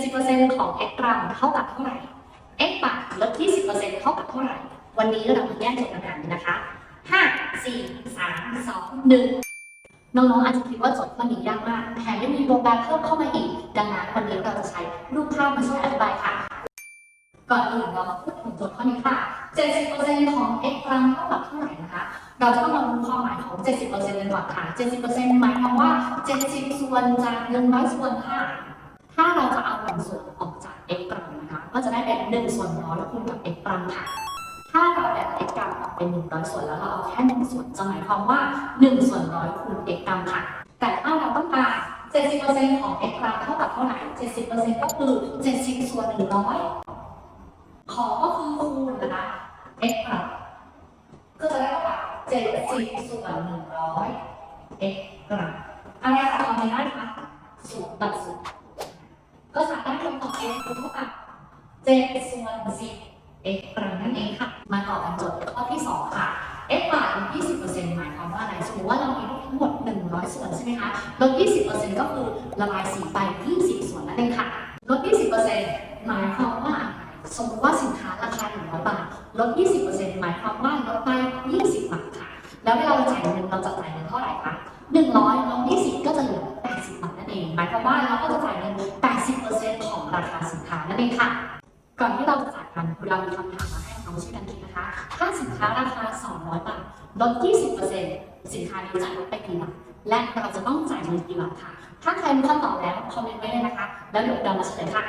70%ของ x กรัมเท่ากับเท่าไหร่ x บาทลด20%เท่ากับเท่าไหร่ วันนี้เรามาแยกโจทย์กันนะคะ 5 4 3 2 1น้องๆอาจจะคิดว่าจทย์ข้อนี้ยากมากแถมยังมีตัวแปรเพิ่มเข้ามาอีก ดังนั้นวันนี้เราจะใช้รูปภาพมาช่วยอธิบายค่ะ ก่อนอื่นเรามาพูดถึงโจทย์ข้อนี้ค่ะ 70%ของ x กรัมเท่ากับเท่าไหร่นะคะ เราจะต้องมารู้ความหมายของ 70%กันก่อนค่ะ 70%หมายความว่า 70 ส่วนจาก100ส่วน5ถ้า เราจะเอา1ส่วนออกจาก x กรัมนะคะ ก็จะได้เป็น1ส่วนร้อยคูณกับ x กรัมค่ะ ถ้าเราแบ่ง x กรัมออกเป็น100ส่วนแล้วเราเอาแค่1ส่วนจะหมายความว่า 1 ส่วนร้อยคูณ x กรัมค่ะ แต่ถ้าเราต้องการ70%ของ x กรัมเท่ากับเท่าไหร่70%ก็คือ 70 ส่วน 100 ขอก็คือคูณนะคะ x กรัมก็จะได้เท่ากับ70 ส่วน 100 x กรัมอะไรจะทำไม่ได้คะศูนย์ตัดศูนย์ก็ส เอ็กซ์เท่ากับเจส่วนสิบเอ็กซ์กำลังนั่นเองค่ะ มาต่อกันโจทย์ข้อที่สองค่ะเอ็กซ์บาทลบยี่สิบเปอร์เซ็นต์หมายความว่าอะไรสมมติว่าเรามีทั้งหมดหนึ่งร้อยส่วนใช่ไหมคะลบยี่สิบเปอร์เซ็นต์ก็คือละลายสีไปยี่สิบส่วนนั่นเองค่ะลบยี่สิบเปอร์เซ็นต์หมายความว่าสมมติว่าสินค้าราคาหนึ่งร้อยบาทลบยี่สิบเปอร์เซ็นต์หมายความว่าลดไปยี่สิบบาทค่ะ แล้วเวลาเราจ่ายเงินเราจะจ่ายเงินเท่าไหร่คะหนึ่งร้อยลบยี่สิบก็จะเหลือแปดสิบบาทนั่นเอง หมายความว่าเราก็จะจ่ายเงิน 80%ของราคาสินค้านั่น เองค่ะ ก่อนที่เราจะจ่ายกันเรามีคำถามมาให้น้องช่วยกันคิดนะคะ ถ้าสินค้าราคา 200 บาท ลด 20%สินค้านี้จะลดไปกี่บาท และเราจะต้องจ่ายเงินกี่บาทค่ะ ถ้าใครรู้คำตอบแล้วคอมเมนต์ไว้เลยนะคะ แล้วเดี๋ยวเรามาเฉลยค่ะ